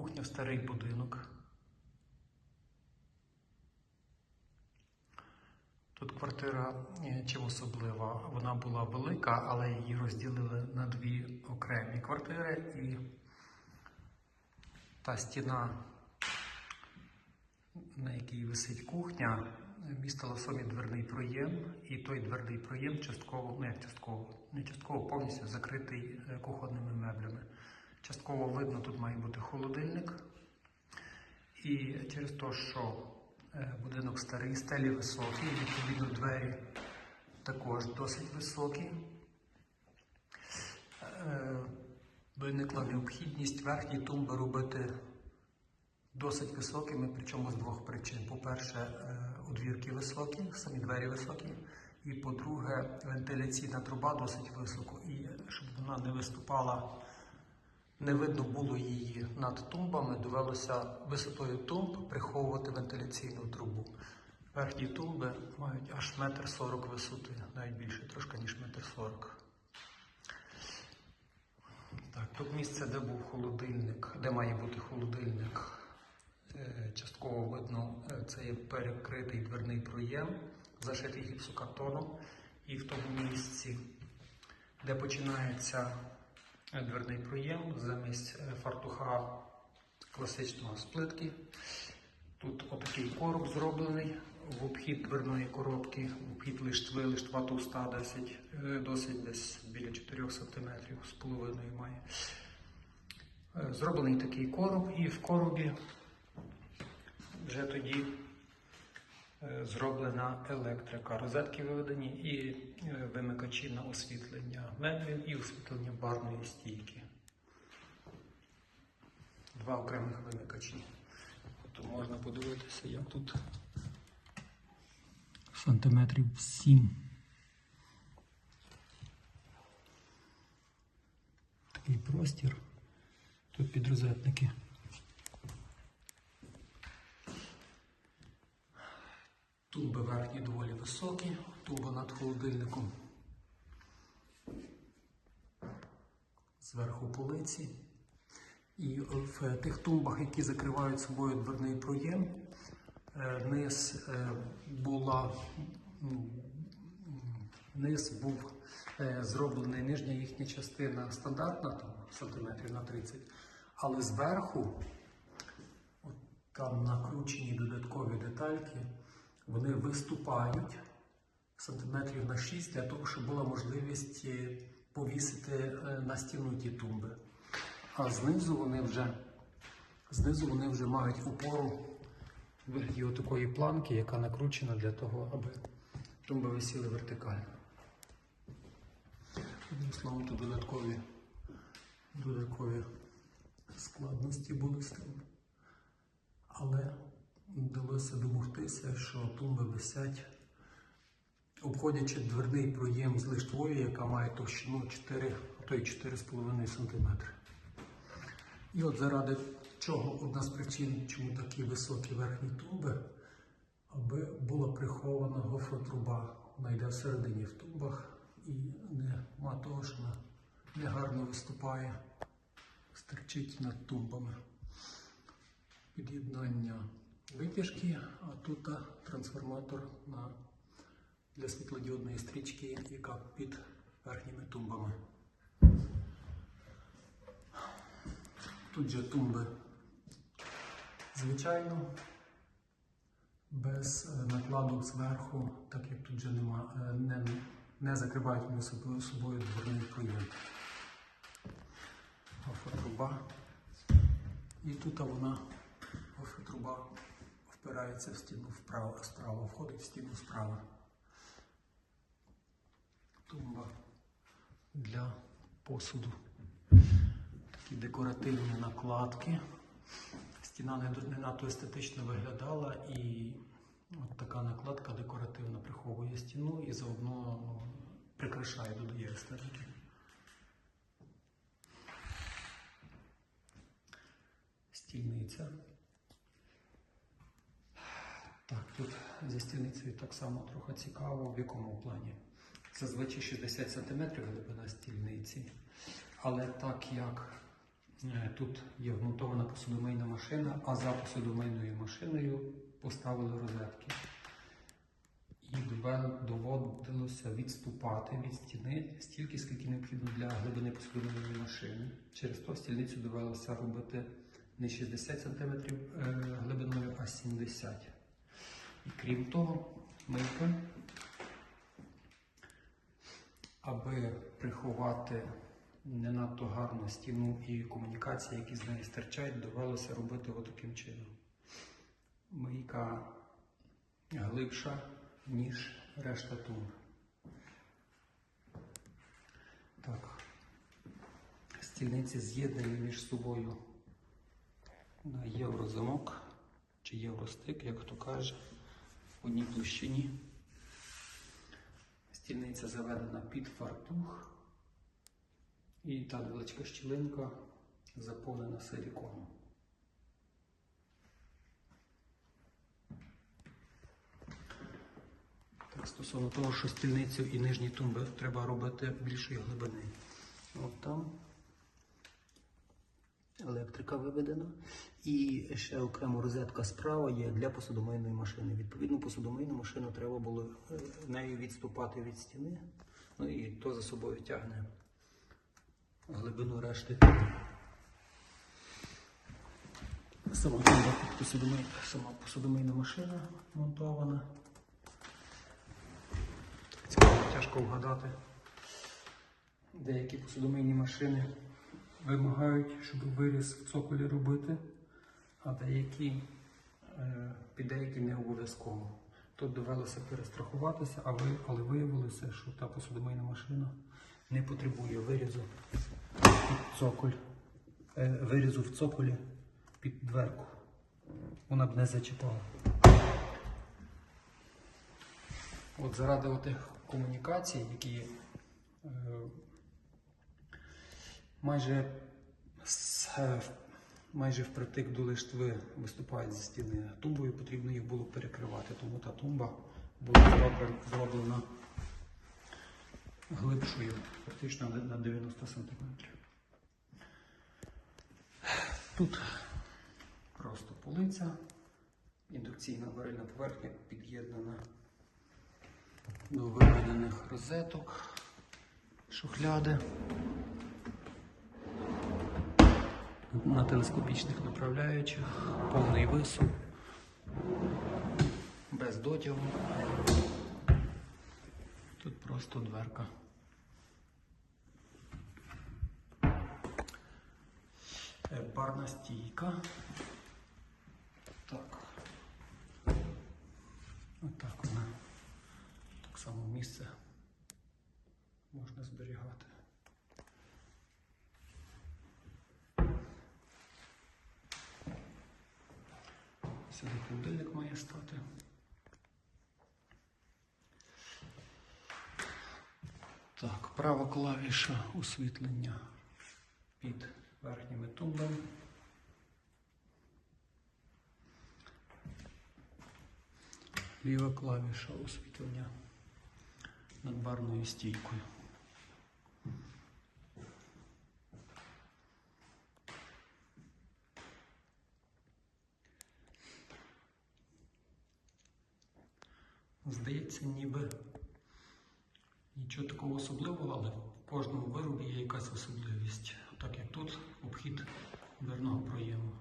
Кухня в старий будинок. Тут квартира е, чим особлива. Вона була велика, але її розділили на дві окремі квартири і та стіна, на якій висить кухня, містила в собі дверний проєм, і той дверний проєм частково, ну як частково, не частково повністю закритий е, кухонними меблями. Частково видно, тут має бути холодильник. І через те, що е, будинок старий, стелі високі, відповідно двері також досить високі. Е, Виникла необхідність верхні тумби робити досить високими, причому з двох причин. По-перше, е, одвірки високі, самі двері високі. І по-друге, вентиляційна труба досить високо. І щоб вона не виступала, не видно було її над тумбами, довелося висотою тумб приховувати вентиляційну трубу. Верхні тумби мають аж метр сорок висоти, навіть більше, трошки ніж метр сорок. Так, тут місце, де був холодильник, де має бути холодильник. Е, Частково видно, е, це є перекритий дверний проєм, зашитий гіпсокартоном. І в тому місці, де починається дверний проєм, замість е, фартуха класичного з плитки. Тут отакий короб зроблений в обхід дверної коробки, в обхід лиштви, лиштва товста досить, е, досить десь біля 4 см з половиною має. Е, Зроблений такий короб, і в коробі вже тоді зроблена електрика. Розетки виведені і е, вимикачі на освітлення меблів і освітлення барної стійки. Два окремих вимикачі. То можна подивитися, як тут сантиметрів 7. Такий простір. Тут підрозетники. Тумби верхні доволі високі, тумба над холодильником. Зверху полиці. І в тих тумбах, які закривають собою дверний проєм, е, низ е, була низ був е, зроблений нижня їхня частина стандартна, там сантиметрів на 30, але зверху от там накручені додаткові детальки, вони виступають сантиметрів на 6 для того, щоб була можливість е, повісити е, на стіну ті тумби. А знизу вони вже знизу вони вже мають опору вигляді отакої планки, яка накручена для того, аби тумби висіли вертикально. Одним словом, тут додаткові, додаткові складності були з тим. Але вдалося домогтися, що тумби висять, обходячи дверний проєм з лиштвою, яка має товщину 4, а то й 4,5 см. І от заради чого одна з причин, чому такі високі верхні тумби, аби була прихована гофротруба. Вона йде всередині в тумбах і нема того, що вона негарно виступає, стерчить над тумбами. Під'єднання витяжки, а тут трансформатор на, для світлодіодної стрічки, яка під верхніми тумбами. Тут же тумби, звичайно, без е, накладу зверху, так як тут же нема, е, не, не закривають вони собою, дверний проєм. Гофротруба. І тут вона, гофротруба, впирається в стіну вправо, справа, входить в стіну справа. Тумба для посуду такі декоративні накладки. Стіна не, не надто естетично виглядала, і от така накладка декоративна приховує стіну і заодно ну, прикрашає, додає естетики. Стільниця. Так, тут зі стільницею так само трохи цікаво, в якому плані. Зазвичай 60 см глибина стільниці. Але так як Е, Тут є вмонтована посудомийна машина, а за посудомийною машиною поставили розетки. І доводилося відступати від стіни стільки, скільки необхідно для глибини посудомийної машини. Через то стільницю довелося робити не 60 см глибиною, а 70 І крім того, мийка, аби приховати не надто гарну стіну і комунікації, які з неї стирчать, довелося робити отаким чином. Мийка глибша, ніж решта тумб. Так. Стільниці з'єднані між собою на єврозамок чи євростик, як хто каже, в одній площині. Стільниця заведена під фартух. І та невеличка щілинка заповнена силіконом. Так, стосовно того, що стільницю і нижні тумби треба робити більшої глибини. От там електрика виведена. І ще окремо розетка справа є для посудомийної машини. Відповідно, посудомийну машину треба було е, нею відступати від стіни. Ну і то за собою тягне глибину решти. Сама тумба посудомий, сама посудомийна машина монтована. Цікаво, тяжко вгадати. Деякі посудомийні машини вимагають, щоб виріз в цоколі робити, а деякі е, під деякі не обов'язково. Тут довелося перестрахуватися, а ви, але виявилося, що та посудомийна машина не потребує вирізу під цоколь, е, вирізу в цоколі під дверку. Вона б не зачіпала. От заради отих комунікацій, які е, майже, майже впритик до лиштви виступають зі стіни тумбою, потрібно їх було перекривати, тому та тумба була зроблена, глибшою, фактично на на 90 см. Тут просто полиця, індукційна варильна поверхня під'єднана до виведених розеток, шухляди. На телескопічних направляючих, повний висув, без дотягу. Тут просто дверка. Барна стійка. Так. Отак вона. Так само місце можна зберігати. Холодильник має стати. Так, права клавіша освітлення під верхніми тумбами. Ліва клавіша освітлення над барною стійкою. Здається, ніби нічого такого особливого, але в кожному виробі є якась особливість. Так як тут обхід дверного проєму.